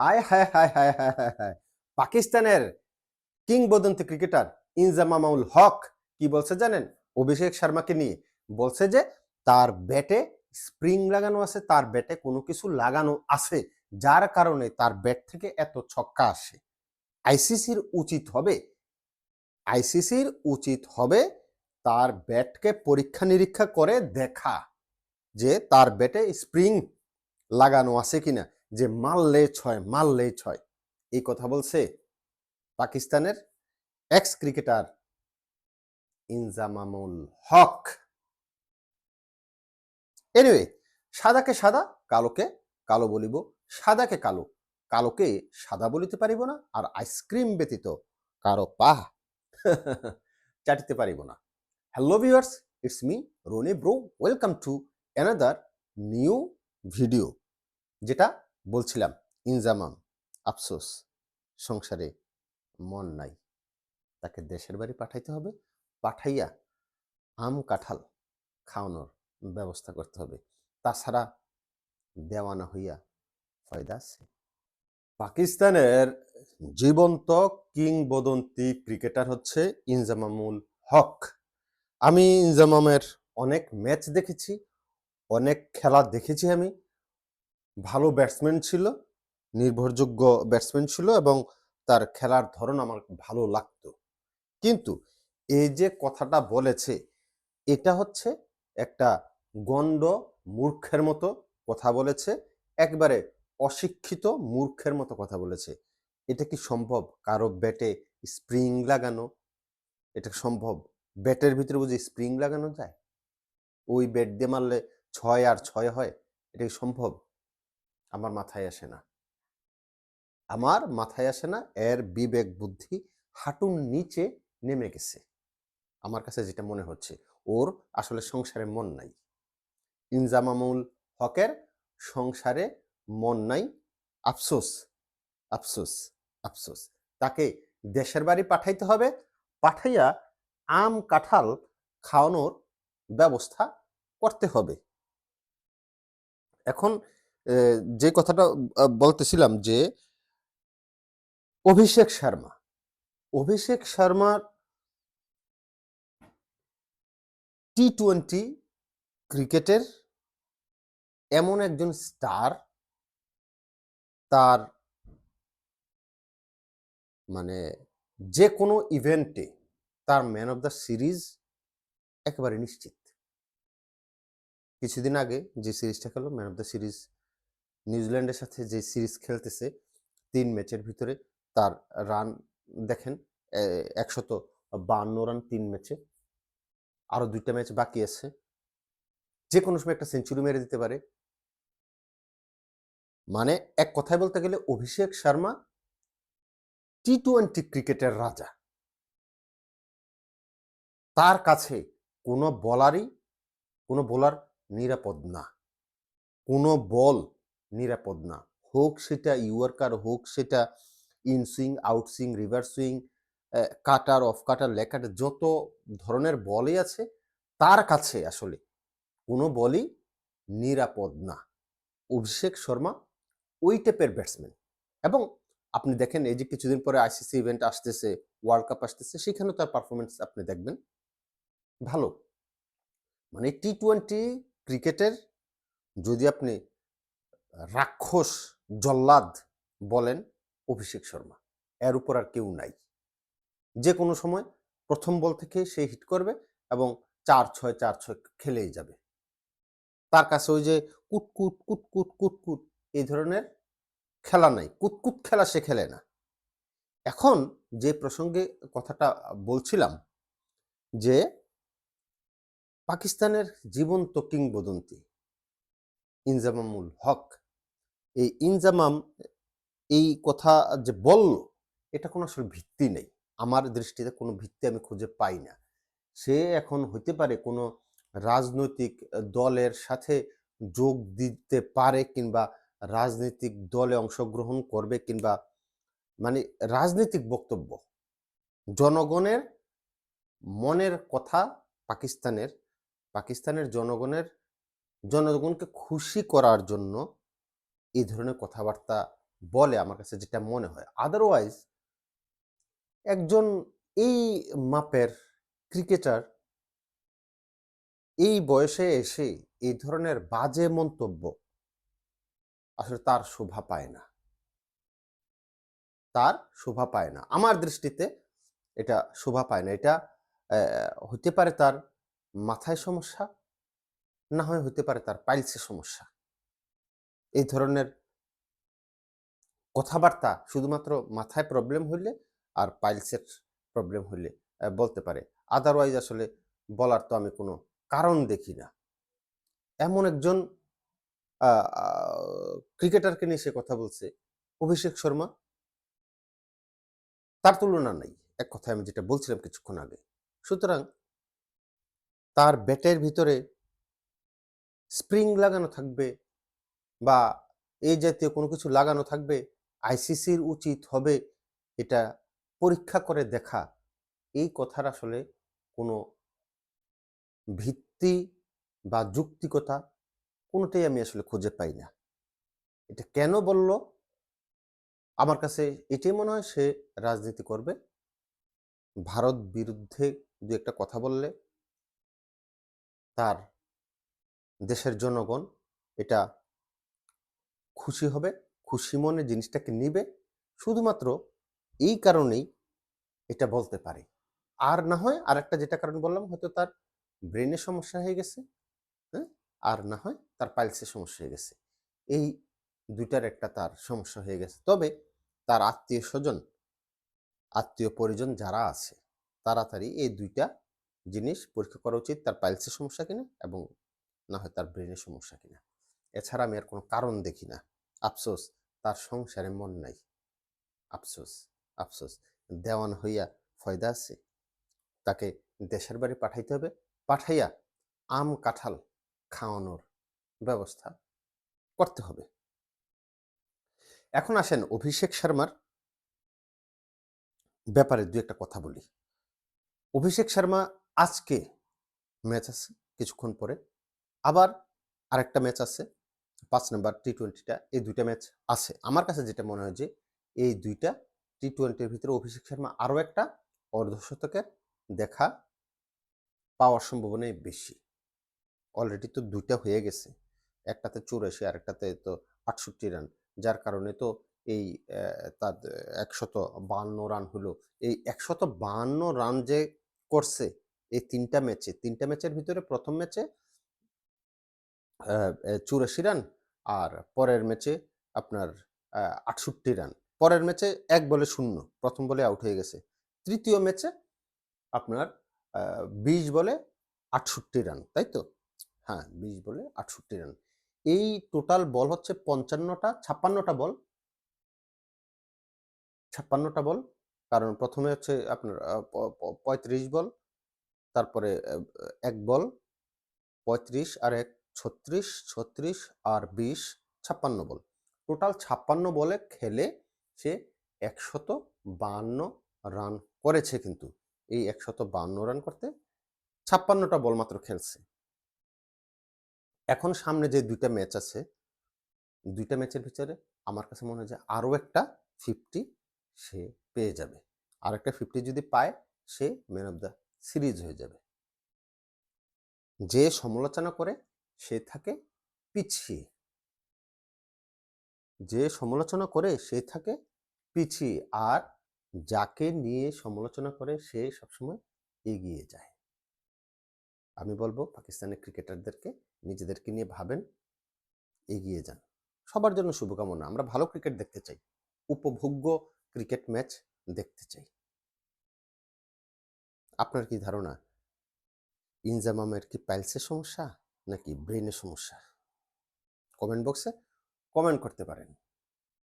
আয় হায় হায় হায় হায় হায় হায়। পাকিস্তানের কিংবদন্তি ক্রিকেটার ইনজামামাউল হক কি বলছে জানেন? অভিষেক শর্মাকে নিয়ে। বলছে যে, তার ব্যাটে স্প্রিং লাগানো আছে, তার ব্যাটে কোনো কিছু লাগানো আছে, যার কারণে তার ব্যাট থেকে এত ছক্কা আসে। আইসিসির উচিত হবে, আইসিসির উচিত হবে তার ব্যাটকে পরীক্ষা নিরীক্ষা করে দেখা যে তার ব্যাটে স্প্রিং লাগানো আছে কিনা। যে মারলে ছয় মারলে ছয়। এই কথা বলছে পাকিস্তানের ex cricketer Inzamamul Haq. Anyway সাদাকে সাদা, কালোকে কালো বলিব। সাদাকে কালো, কালোকে সাদা বলিতে পারিব না আর আইসক্রিম ব্যতীত কারও পা চাটিতে পারিব না। Hello viewers it's me Rony bro. Welcome to another new video যেটা বলছিলাম, ইনজামাম, আফসোস, সংসারে মন নাই। তাকে দেশের বাড়ি পাঠাইতে হবে, পাঠাইয়া আম কাঁঠাল খাওয়ানোর ব্যবস্থা করতে হবে। তাছাড়া দেওয়ানা হইয়া ফয়দা আছে। পাকিস্তানের জীবন্ত কিংবদন্তি ক্রিকেটার হচ্ছে ইনজামামুল হক। আমি ইনজামামের অনেক ম্যাচ দেখেছি, অনেক খেলা দেখেছি আমি। ভালো ব্যাটসম্যান ছিল, নির্ভরযোগ্য ব্যাটসম্যান ছিল এবং তার খেলার ধরন আমার ভালো লাগতো। কিন্তু এই যে কথাটা বলেছে, এটা হচ্ছে একটা গণ্ড মূর্খের মতো কথা বলেছে, একবারে অশিক্ষিত মূর্খের মতো কথা বলেছে। এটা কি সম্ভব? কারও ব্যাটে স্প্রিং লাগানো? এটা সম্ভব? ব্যাটের ভিতরে বুঝি স্প্রিং লাগানো যায়? ওই ব্যাট দিয়ে মারলে ছয় আর ছয় হয়? এটা কি সম্ভব? আমার মাথায় আসে না। আমার মাথায় আসে না, এর বিবেক বুদ্ধি হাঁটুর নিচে নেমে গেছে। আমার কাছে যেটা মনে হচ্ছে, ওর আসলে সংসারে মন নাই। ইনজামামুল হকের সংসারে মন নাই। আফসোস আফসোস আফসোস। তাকে দেশের বাড়ি পাঠাইতে হবে, পাঠাইয়া আম, কাঁঠাল খাওয়ানোর ব্যবস্থা করতে হবে। এখন যে কথাটা বলতেছিলাম যে অভিষেক শর্মা, অভিষেক শর্মার টি টোয়েন্টি ক্রিকেটের এমন একজন স্টার, তার মানে যে কোনো ইভেন্টে তার ম্যান অফ দ্য সিরিজ একেবারে নিশ্চিত। কিছুদিন আগে যে সিরিজটা খেলো ম্যান অফ দ্য সিরিজ নিউজিল্যান্ডের সাথে যে সিরিজ খেলতেছে তিন ম্যাচের ভিতরে তার রান দেখেন একশত বান্ন রান তিন ম্যাচে। আরও দুইটা ম্যাচ বাকি আছে। যে কোনো সময় একটা সেঞ্চুরি মেরে দিতে পারে। মানে এক কথায় বলতে গেলে অভিষেক শর্মা টি টোয়েন্টি ক্রিকেটের রাজা। তার কাছে কোনো বলারই, কোনো বোলার নিরাপদ না। কোনো বল নিরাপদ না। হোক সেটা ইউয়ার্কার, হোক সেটা in swing out swing reverse swing cutter, off cutter leg cutter যত ধরনের বলই আছে, তার কাছে আসলে কোনো বলই নিরাপদ না। অভিষেক শর্মা ওই টাইপের ব্যাটসম্যান। এবং আপনি দেখেন এই যে কিছুদিন পরে আইসিসি ইভেন্ট আসতেছে, ওয়ার্ল্ড কাপ আসতেছে, সেখানেও তার পারফরমেন্স আপনি দেখবেন ভালো। মানে টি টোয়েন্টি ক্রিকেটের যদি আপনি রাক্ষস জল্লাদ বলেন অভিষেক শর্মা। এর উপর আর কেউ নাই। যে কোনো সময় প্রথম বল থেকে সে হিট করবে এবং চার ছয় চার ছয় খেলেই যাবে। তার কাছে ওই যে কুটকুট কুটকুট কুটকুট এই ধরনের খেলা নাই। কুতকুত খেলা সে খেলে না। এখন যে প্রসঙ্গে কথাটা বলছিলাম যে পাকিস্তানের জীবন্ত কিংবদন্তি ইনজামামুল হক। এই ইনজামাম, এই কথা যে বলল, এটা কোনো আসলে ভিত্তি নেই। আমার দৃষ্টিতে কোনো ভিত্তি আমি খুঁজে পাই না। সে এখন হইতে পারে কোনো রাজনৈতিক দলের সাথে যোগ দিতে পারে কিংবা রাজনৈতিক দলে অংশগ্রহণ করবে কিংবা মানে রাজনৈতিক বক্তব্য। জনগণের মনের কথা পাকিস্তানের পাকিস্তানের জনগণের জনগণকে খুশি করার জন্য এই ধরনের কথাবার্তা বলে আমার কাছে যেটা মনে হয়। আদারওয়াইজ একজন এই মাপের ক্রিকেটার এই বয়সে এসে এই ধরনের বাজে মন্তব্য আসলে তার শোভা পায় না। তার শোভা পায় না। আমার দৃষ্টিতে এটা শোভা পায় না। এটা হতে পারে তার মাথায় সমস্যা না হয় হতে পারে তার পাইলসের সমস্যা। এই ধরনের কথাবার্তা শুধুমাত্র মাথায় প্রবলেম হইলে আর পাইলসের প্রবলেম হইলে বলতে পারে। আদারওয়াইজ আসলে বলার তো আমি কোনো কারণ দেখি না। এমন একজন ক্রিকেটারকে নিয়ে সে কথা বলছে, অভিষেক শর্মা। তার তুলনা নাই, এক কথায় আমি যেটা বলছিলাম কিছুক্ষণ আগে। সুতরাং তার ব্যাটের ভিতরে স্প্রিং লাগানো থাকবে বা এই জাতীয় কোনো কিছু লাগানো থাকবে আইসিসির উচিত হবে এটা পরীক্ষা করে দেখা। এই কথার আসলে কোনো ভিত্তি বা যুক্তিকতা কোনোটাই আমি আসলে খুঁজে পাই না। এটা কেন বলল? আমার কাছে এটাই মনে হয় সে রাজনীতি করবে। ভারত বিরুদ্ধে দু একটা কথা বললে তার দেশের জনগণ এটা খুশি হবে, খুশি মনে জিনিসটাকে নিবে। শুধুমাত্র এই কারণেই এটা বলতে পারে। আর না হয় আর একটা যেটা কারণ বললাম, হয়তো তার ব্রেনের সমস্যা হয়ে গেছে হ্যাঁ? আর না হয় তার পাইলসের সমস্যা হয়ে গেছে। এই দুইটার একটা তার সমস্যা হয়ে গেছে। তবে তার আত্মীয় স্বজন, আত্মীয় পরিজন যারা আছে, তাড়াতাড়ি এই দুইটা জিনিস পরীক্ষা করা উচিত, তার পাইলসের সমস্যা কিনা এবং না হয় তার ব্রেনের সমস্যা কিনা। এছাড়া আমি আর কোনো কারণ দেখি না। আফসোস, তার সংসারে মন নাই। আফসোস আফসোস। দেওয়ান হইয়া ফয়দা আছে। তাকে দেশের বাড়ি পাঠাইতে হবে। পাঠাইয়া আম, কাঁঠাল খাওয়ানোর ব্যবস্থা করতে হবে। এখন আসেন অভিষেক শর্মার ব্যাপারে দু একটা কথা বলি। অভিষেক শর্মা আজকে ম্যাচ আছে, কিছুক্ষণ পরে। আবার আরেকটা ম্যাচ আছে, পাঁচ নাম্বার টি টোয়েন্টিটা এই দুইটা ম্যাচ আছে। আমার কাছে যেটা মনে হয় যে, এই দুইটা টি টোয়েন্টির ভিতরে অভিষেক শর্মা আরও একটা অর্ধশতকের দেখা পাওয়ার সম্ভাবনাই বেশি। অলরেডি তো দুইটা হয়ে গেছে। একটাতে চুরাশি আর একটাতে তো আটষট্টি রান যার কারণে তো এই তার একশত বান্ন রান হলো। এই একশত বান্ন রান যে করছে, এই তিনটা ম্যাচে তিনটা ম্যাচের ভিতরে প্রথম ম্যাচে চুরাশি রান আর পরের ম্যাচে আপনার আটষট্টি রান। পরের ম্যাচে এক বলে শূন্য, প্রথম বলে আউট হয়ে গেছে। তৃতীয় ম্যাচে আপনার বিশ বলে আটষট্টি রান, তাই তো? হ্যাঁ বিশ বলে আটষট্টি রান। এই টোটাল বল হচ্ছে পঞ্চান্নটা, ছাপ্পান্নটা বল ছাপ্পান্নটা বল কারণ প্রথমে হচ্ছে আপনার পঁয়ত্রিশ বল তারপরে এক বল পঁয়ত্রিশ আর এক ছত্রিশ ছত্রিশ আর বিশ, ছাপ্পান্ন বল। টোটাল ছাপ্পান্ন বলে খেলে সে একশত বাহান্ন রান করেছে কিন্তু। এই একশত বাহান্ন রান করতে ছাপ্পান্নটা বল মাত্র খেলছে। এখন সামনে যে দুইটা ম্যাচ আছে, দুইটা ম্যাচের ভিতরে আমার কাছে মনে হয় যে আরও একটা ফিফটি সে পেয়ে যাবে। আর একটা ফিফটি যদি পায়, সে ম্যান অফ দ্য সিরিজ হয়ে যাবে। যে সমালোচনা করে সে থাকে পিছিয়ে। যে সমালোচনা করে সে থাকে পিছিয়ে আর যাকে নিয়ে সমালোচনা করে সে সবসময় এগিয়ে যায়। আমি বলব পাকিস্তানের ক্রিকেটারদেরকে, নিজেদেরকে নিয়ে ভাবেন, এগিয়ে যান। সবার জন্য শুভকামনা। আমরা ভালো ক্রিকেট দেখতে চাই, উপভোগ্য ক্রিকেট ম্যাচ দেখতে চাই। আপনার কি ধারণা? ইনজামামের কি পাইলসের সমস্যা? নাকি ব্রেনের সমস্যা? কমেন্ট বক্সে কমেন্ট করতে পারেন।